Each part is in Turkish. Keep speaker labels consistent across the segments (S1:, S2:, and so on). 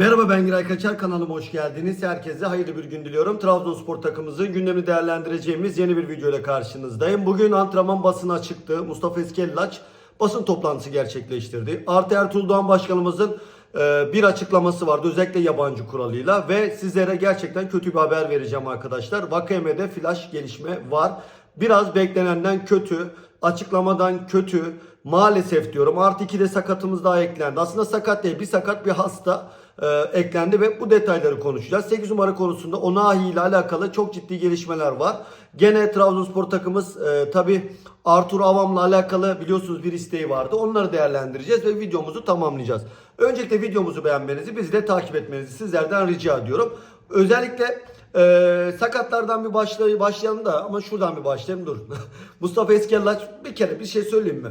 S1: Merhaba ben Giray Kaçar kanalıma hoş geldiniz. Herkese hayırlı bir gün diliyorum. Trabzonspor takımımızın gündemini değerlendireceğimiz yeni bir video ile karşınızdayım. Bugün antrenman basına çıktı. Mustafa Eskellaç basın toplantısı gerçekleştirdi. Artı Ertuğrul Doğan Başkanımızın e, bir açıklaması vardı özellikle yabancı kuralıyla ve sizlere gerçekten kötü bir haber vereceğim arkadaşlar. Vakayeme'de flash gelişme var. Biraz beklenenden kötü, açıklamadan kötü. Maalesef diyorum. Artı 2 de sakatımız daha eklendi. Aslında sakat değil. Bir sakat bir hasta e, eklendi ve bu detayları konuşacağız. 8 numara konusunda Onahi ile alakalı çok ciddi gelişmeler var. Gene Trabzonspor takımımız e, tabi Artur Avam'la alakalı biliyorsunuz bir isteği vardı. Onları değerlendireceğiz ve videomuzu tamamlayacağız. Öncelikle videomuzu beğenmenizi, bizi de takip etmenizi sizlerden rica ediyorum. Özellikle ee, sakatlardan bir başlay başlayalım da ama şuradan bir başlayalım dur. Mustafa Eskellaç bir kere bir şey söyleyeyim mi?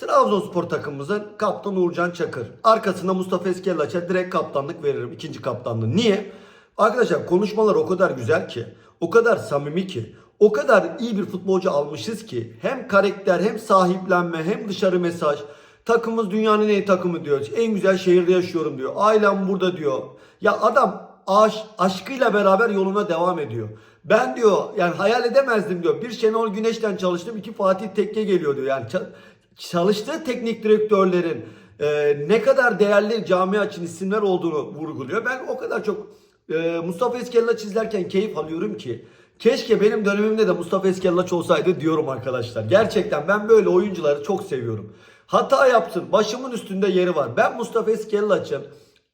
S1: Trabzonspor takımımızın kaptanı Uğurcan Çakır. Arkasında Mustafa Eskellaç'a direkt kaptanlık veririm. ikinci kaptanlığı. Niye? Arkadaşlar konuşmalar o kadar güzel ki, o kadar samimi ki, o kadar iyi bir futbolcu almışız ki hem karakter hem sahiplenme hem dışarı mesaj. Takımımız dünyanın en takımı diyor. En güzel şehirde yaşıyorum diyor. Ailem burada diyor. Ya adam aş, aşkıyla beraber yoluna devam ediyor. Ben diyor yani hayal edemezdim diyor. Bir Şenol Güneş'ten çalıştım. iki Fatih Tekke geliyor diyor. Yani çalıştığı teknik direktörlerin e, ne kadar değerli camia için isimler olduğunu vurguluyor. Ben o kadar çok e, Mustafa Eskellaç izlerken keyif alıyorum ki. Keşke benim dönemimde de Mustafa Eskellaç olsaydı diyorum arkadaşlar. Gerçekten ben böyle oyuncuları çok seviyorum. Hata yapsın. Başımın üstünde yeri var. Ben Mustafa Eskellaç'ın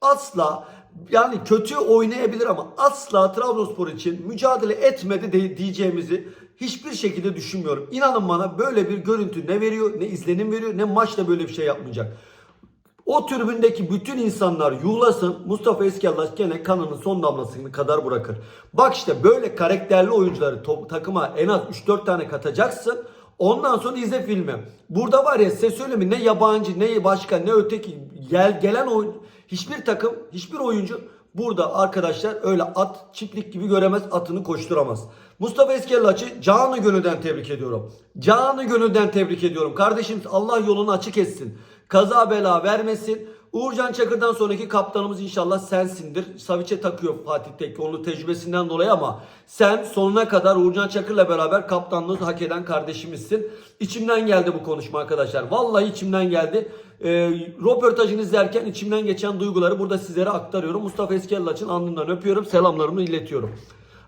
S1: asla yani kötü oynayabilir ama asla Trabzonspor için mücadele etmedi de diyeceğimizi hiçbir şekilde düşünmüyorum. İnanın bana böyle bir görüntü ne veriyor, ne izlenim veriyor, ne maçta böyle bir şey yapmayacak. O tribündeki bütün insanlar yuhlasın Mustafa Eskellaç gene kanının son damlasını kadar bırakır. Bak işte böyle karakterli oyuncuları top, takıma en az 3-4 tane katacaksın. Ondan sonra izle filmi. Burada var ya size söyleyeyim? Ne yabancı, ne başka, ne öteki gel, gelen oyun hiçbir takım, hiçbir oyuncu burada arkadaşlar öyle at çiftlik gibi göremez, atını koşturamaz. Mustafa Eskellaç'ı canı gönülden tebrik ediyorum. Canı gönülden tebrik ediyorum. Kardeşim Allah yolunu açık etsin. Kaza bela vermesin. Uğurcan Çakır'dan sonraki kaptanımız inşallah sensindir. Saviç'e takıyor Fatih Tekke onun tecrübesinden dolayı ama sen sonuna kadar Uğurcan Çakır'la beraber kaptanlığı hak eden kardeşimizsin. İçimden geldi bu konuşma arkadaşlar. Vallahi içimden geldi. E, röportajını izlerken içimden geçen duyguları burada sizlere aktarıyorum. Mustafa Eskellaç'ın alnından öpüyorum. Selamlarımı iletiyorum.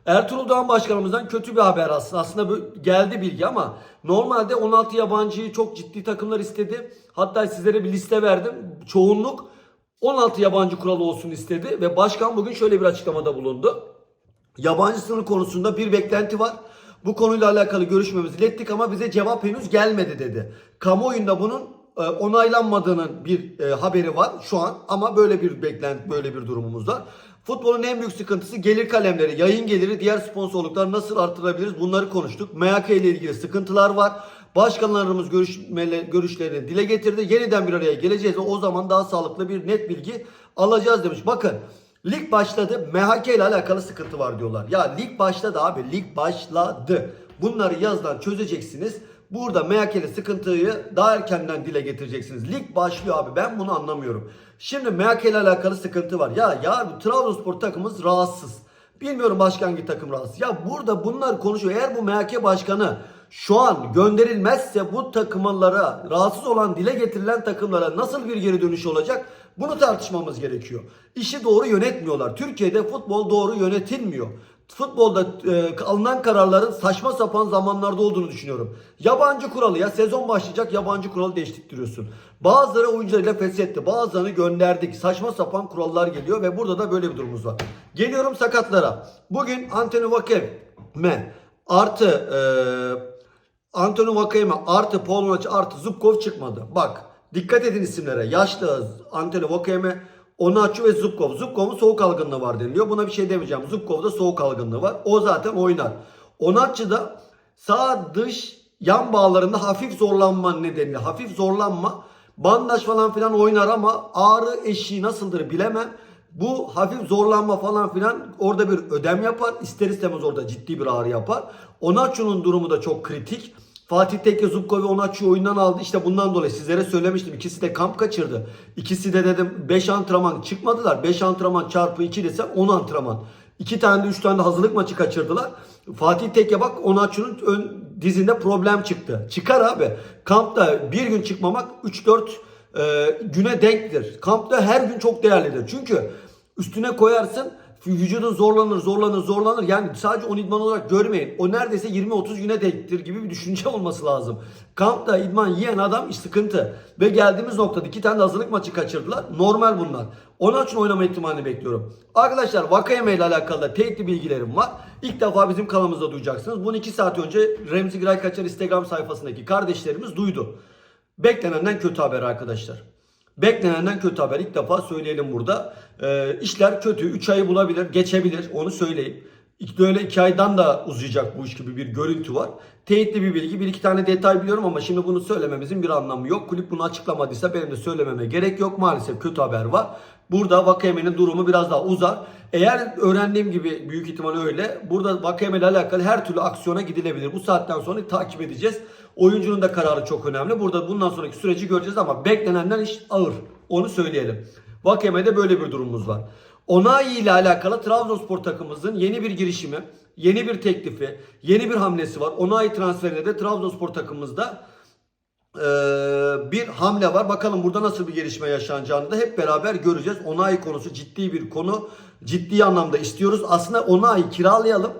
S1: Ertuğrul Doğan Başkanımızdan kötü bir haber aslında. Aslında geldi bilgi ama normalde 16 yabancıyı çok ciddi takımlar istedi. Hatta sizlere bir liste verdim. Çoğunluk 16 yabancı kuralı olsun istedi ve başkan bugün şöyle bir açıklamada bulundu. Yabancı sınır konusunda bir beklenti var. Bu konuyla alakalı görüşmemizi ilettik ama bize cevap henüz gelmedi dedi. Kamuoyunda bunun e, onaylanmadığının bir e, haberi var şu an ama böyle bir beklenti böyle bir durumumuz var. Futbolun en büyük sıkıntısı gelir kalemleri, yayın geliri, diğer sponsorluklar nasıl artırabiliriz bunları konuştuk. MHK ile ilgili sıkıntılar var. Başkanlarımız görüşmele, görüşlerini dile getirdi. Yeniden bir araya geleceğiz ve o zaman daha sağlıklı bir net bilgi alacağız demiş. Bakın lig başladı. MHK ile alakalı sıkıntı var diyorlar. Ya lig başladı abi. Lig başladı. Bunları yazdan çözeceksiniz. Burada MHK'li sıkıntıyı daha erkenden dile getireceksiniz. Lig başlıyor abi. Ben bunu anlamıyorum. Şimdi MHK ile alakalı sıkıntı var. Ya ya Trabzonspor takımımız rahatsız. Bilmiyorum başka hangi takım rahatsız. Ya burada bunlar konuşuyor. Eğer bu MHK başkanı şu an gönderilmezse bu takımlara rahatsız olan dile getirilen takımlara nasıl bir geri dönüş olacak? Bunu tartışmamız gerekiyor. İşi doğru yönetmiyorlar. Türkiye'de futbol doğru yönetilmiyor. Futbolda e, alınan kararların saçma sapan zamanlarda olduğunu düşünüyorum. Yabancı kuralı ya sezon başlayacak yabancı kuralı değiştiriyorsun. Bazıları oyuncularıyla feshetti. Bazılarını gönderdik. Saçma sapan kurallar geliyor ve burada da böyle bir durumumuz var. Geliyorum sakatlara. Bugün Anthony Vakeme artı e, Anthony Vakeme artı Polnoç artı Zubkov çıkmadı. Bak dikkat edin isimlere. Yaşlı Anthony Vakeme Onaçu ve Zubkov. Zubkov'un soğuk algınlığı var deniliyor. Buna bir şey demeyeceğim. Zubkov'da soğuk algınlığı var. O zaten oynar. Onaçu da sağ dış yan bağlarında hafif zorlanma nedeniyle hafif zorlanma bandaj falan filan oynar ama ağrı eşiği nasıldır bilemem. Bu hafif zorlanma falan filan orada bir ödem yapar. İster istemez orada ciddi bir ağrı yapar. Onaçu'nun durumu da çok kritik. Fatih Tekke Zubko ve Onaçu'yu oyundan aldı. İşte bundan dolayı sizlere söylemiştim. İkisi de kamp kaçırdı. İkisi de dedim 5 antrenman çıkmadılar. 5 antrenman çarpı 2 desem 10 antrenman. 2 tane de 3 tane de hazırlık maçı kaçırdılar. Fatih Tekke bak Onaçu'nun ön dizinde problem çıktı. Çıkar abi. Kampta bir gün çıkmamak 3-4 e, güne denktir. Kampta her gün çok değerlidir. Çünkü üstüne koyarsın vücudun zorlanır zorlanır zorlanır yani sadece 10 idman olarak görmeyin. O neredeyse 20-30 güne denktir gibi bir düşünce olması lazım. Kampta idman yiyen adam sıkıntı. Ve geldiğimiz noktada iki tane de hazırlık maçı kaçırdılar. Normal bunlar. Onun için oynama ihtimalini bekliyorum. Arkadaşlar Vakayeme ile alakalı da teyitli bilgilerim var. İlk defa bizim kanalımızda duyacaksınız. Bunu 2 saat önce Remzi Giray Kaçar Instagram sayfasındaki kardeşlerimiz duydu. Beklenenden kötü haber arkadaşlar. Beklenenden kötü haber. İlk defa söyleyelim burada. Ee, işler kötü. 3 ayı bulabilir, geçebilir. Onu söyleyeyim. Böyle 2 aydan da uzayacak bu iş gibi bir görüntü var. Teyitli bir bilgi. Bir iki tane detay biliyorum ama şimdi bunu söylememizin bir anlamı yok. Kulüp bunu açıklamadıysa benim de söylememe gerek yok. Maalesef kötü haber var. Burada Vakayeme'nin durumu biraz daha uzar. Eğer öğrendiğim gibi büyük ihtimal öyle. Burada Vakayeme ile alakalı her türlü aksiyona gidilebilir. Bu saatten sonra takip edeceğiz. Oyuncunun da kararı çok önemli. Burada bundan sonraki süreci göreceğiz ama beklenenden iş ağır. Onu söyleyelim. Vakayeme'de böyle bir durumumuz var. Onayi ile alakalı Trabzonspor takımımızın yeni bir girişimi, yeni bir teklifi, yeni bir hamlesi var. Onayi transferinde de Trabzonspor takımımızda eee, bir hamle var. Bakalım burada nasıl bir gelişme yaşanacağını da hep beraber göreceğiz. Onayi konusu ciddi bir konu. Ciddi anlamda istiyoruz. Aslında Onayi kiralayalım.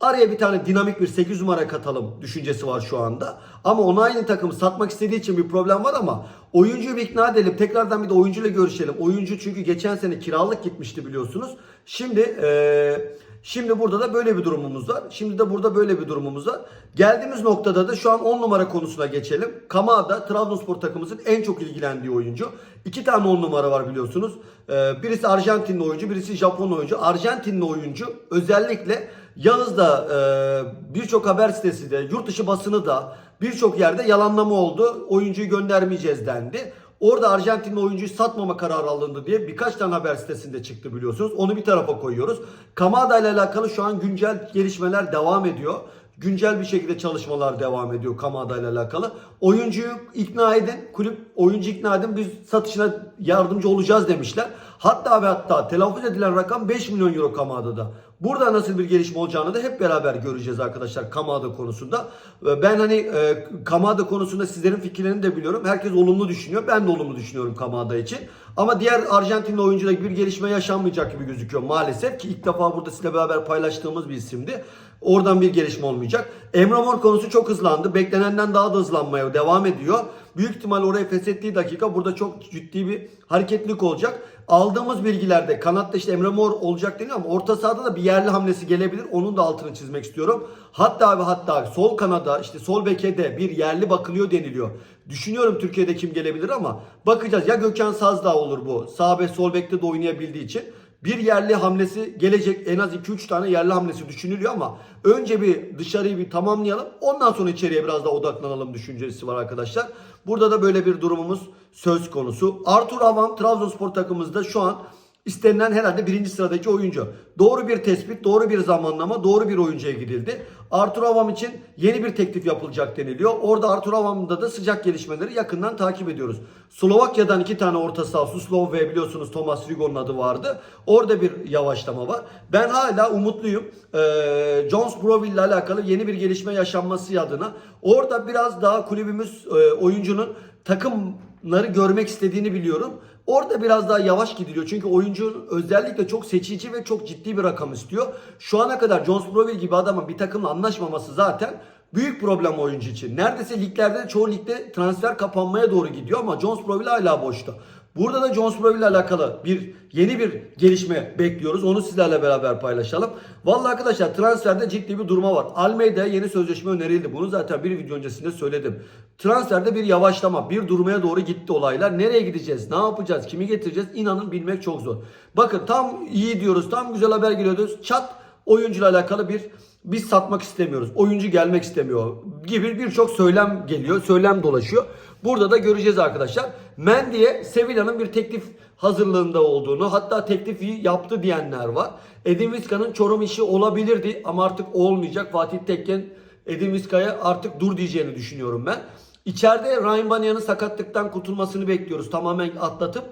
S1: Araya bir tane dinamik bir 8 numara katalım düşüncesi var şu anda. Ama Onayi'nin takımı satmak istediği için bir problem var ama oyuncuyu bir ikna edelim. Tekrardan bir de oyuncuyla görüşelim. Oyuncu çünkü geçen sene kiralık gitmişti biliyorsunuz. Şimdi eee Şimdi burada da böyle bir durumumuz var. Şimdi de burada böyle bir durumumuz var. Geldiğimiz noktada da şu an 10 numara konusuna geçelim. Kamada Trabzonspor takımımızın en çok ilgilendiği oyuncu. İki tane 10 numara var biliyorsunuz. Ee, birisi Arjantinli oyuncu, birisi Japon oyuncu. Arjantinli oyuncu özellikle Yağız'da e, birçok haber sitesi de, yurt dışı basını da birçok yerde yalanlama oldu. Oyuncuyu göndermeyeceğiz dendi. Orada Arjantinli oyuncuyu satmama kararı alındı diye birkaç tane haber sitesinde çıktı biliyorsunuz. Onu bir tarafa koyuyoruz. Kamada ile alakalı şu an güncel gelişmeler devam ediyor. Güncel bir şekilde çalışmalar devam ediyor Kamada ile alakalı. Oyuncuyu ikna edin. Kulüp oyuncu ikna edin. Biz satışına yardımcı olacağız demişler. Hatta ve hatta telaffuz edilen rakam 5 milyon euro Kamada'da. Burada nasıl bir gelişme olacağını da hep beraber göreceğiz arkadaşlar Kamada konusunda. Ee, Ben hani e, Kamada konusunda sizlerin fikirlerini de biliyorum. Herkes olumlu düşünüyor. Ben de olumlu düşünüyorum Kamada için. Ama diğer Arjantinli oyuncuyla bir gelişme yaşanmayacak gibi gözüküyor maalesef ki ilk defa burada sizle beraber paylaştığımız bir isimdi. Oradan bir gelişme olmayacak. Emre Mor konusu çok hızlandı. Beklenenden daha da hızlanmaya devam ediyor. Büyük ihtimal orayı feshettiği dakika burada çok ciddi bir hareketlilik olacak. Aldığımız bilgilerde kanatta işte Emre Mor olacak deniyor ama orta sahada da bir yerli hamlesi gelebilir. Onun da altını çizmek istiyorum. Hatta ve hatta sol kanada işte sol beke bir yerli bakılıyor deniliyor. Düşünüyorum Türkiye'de kim gelebilir ama bakacağız. Ya Gökhan Sazdağ olur bu. Sağ ve sol bekte de oynayabildiği için. Bir yerli hamlesi gelecek. En az 2-3 tane yerli hamlesi düşünülüyor ama önce bir dışarıyı bir tamamlayalım. Ondan sonra içeriye biraz daha odaklanalım düşüncesi var arkadaşlar. Burada da böyle bir durumumuz söz konusu. Artur Avam Trabzonspor takımımızda şu an istenilen herhalde birinci sıradaki oyuncu. Doğru bir tespit, doğru bir zamanlama, doğru bir oyuncuya gidildi. Artur Avam için yeni bir teklif yapılacak deniliyor. Orada Artur Avam'da da sıcak gelişmeleri yakından takip ediyoruz. Slovakya'dan iki tane orta saha, Suslov ve biliyorsunuz Thomas Rigo'nun adı vardı. Orada bir yavaşlama var. Ben hala umutluyum. Ee, Jones Broville ile alakalı yeni bir gelişme yaşanması adına. Orada biraz daha kulübümüz e, oyuncunun takımları görmek istediğini biliyorum. Orada biraz daha yavaş gidiliyor. Çünkü oyuncu özellikle çok seçici ve çok ciddi bir rakam istiyor. Şu ana kadar Jones Broville gibi adamın bir takımla anlaşmaması zaten büyük problem oyuncu için. Neredeyse liglerde de çoğu ligde transfer kapanmaya doğru gidiyor ama Jones Broville hala boşta. Burada da Jones Broville ile alakalı bir yeni bir gelişme bekliyoruz. Onu sizlerle beraber paylaşalım. Vallahi arkadaşlar transferde ciddi bir duruma var. Almeida yeni sözleşme önerildi. Bunu zaten bir video öncesinde söyledim. Transferde bir yavaşlama, bir durmaya doğru gitti olaylar. Nereye gideceğiz? Ne yapacağız? Kimi getireceğiz? İnanın bilmek çok zor. Bakın tam iyi diyoruz. Tam güzel haber geliyoruz. Çat oyuncuyla alakalı bir biz satmak istemiyoruz. Oyuncu gelmek istemiyor gibi birçok söylem geliyor. Söylem dolaşıyor. Burada da göreceğiz arkadaşlar. Mendy'e Sevilla'nın bir teklif hazırlığında olduğunu hatta teklifi yaptı diyenler var. Edin Vizca'nın Çorum işi olabilirdi ama artık olmayacak. Fatih Tekken Edin Vizca'ya artık dur diyeceğini düşünüyorum ben. İçeride Ryan Banya'nın sakatlıktan kurtulmasını bekliyoruz. Tamamen atlatıp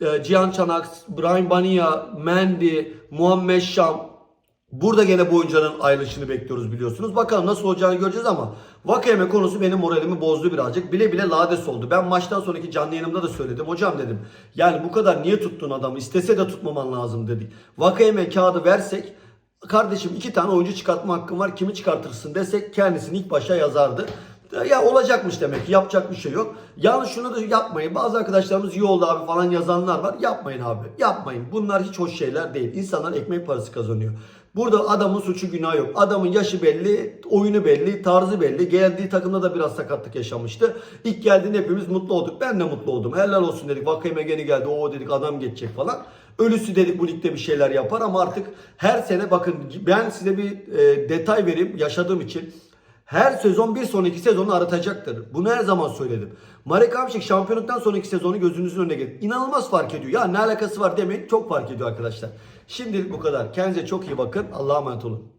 S1: e, Cihan Çanak, Ryan Banya, Mendy, Muhammed Şam, Burada gene bu oyuncuların ayrılışını bekliyoruz biliyorsunuz. Bakalım nasıl olacağını göreceğiz ama Vakayeme konusu benim moralimi bozdu birazcık. Bile bile lades oldu. Ben maçtan sonraki canlı yayınımda da söyledim. Hocam dedim yani bu kadar niye tuttun adamı? İstese de tutmaman lazım dedik. Vakayeme kağıdı versek kardeşim iki tane oyuncu çıkartma hakkın var. Kimi çıkartırsın desek kendisini ilk başa yazardı. Ya olacakmış demek ki yapacak bir şey yok. Yalnız şunu da yapmayın. Bazı arkadaşlarımız iyi oldu abi falan yazanlar var. Yapmayın abi. Yapmayın. Bunlar hiç hoş şeyler değil. İnsanlar ekmek parası kazanıyor. Burada adamın suçu günahı yok. Adamın yaşı belli, oyunu belli, tarzı belli. Geldiği takımda da biraz sakatlık yaşamıştı. İlk geldiğinde hepimiz mutlu olduk. Ben de mutlu oldum. Helal olsun dedik. Vakayeme gene geldi. O dedik adam geçecek falan. Ölüsü dedik bu ligde bir şeyler yapar ama artık her sene bakın ben size bir e, detay vereyim yaşadığım için. Her sezon bir sonraki sezonu aratacaktır. Bunu her zaman söyledim. Marek Hamšík şampiyonluktan sonraki sezonu gözünüzün önüne getir. İnanılmaz fark ediyor. Ya ne alakası var demeyin çok fark ediyor arkadaşlar. Şimdilik bu kadar. Kendinize çok iyi bakın. Allah'a emanet olun.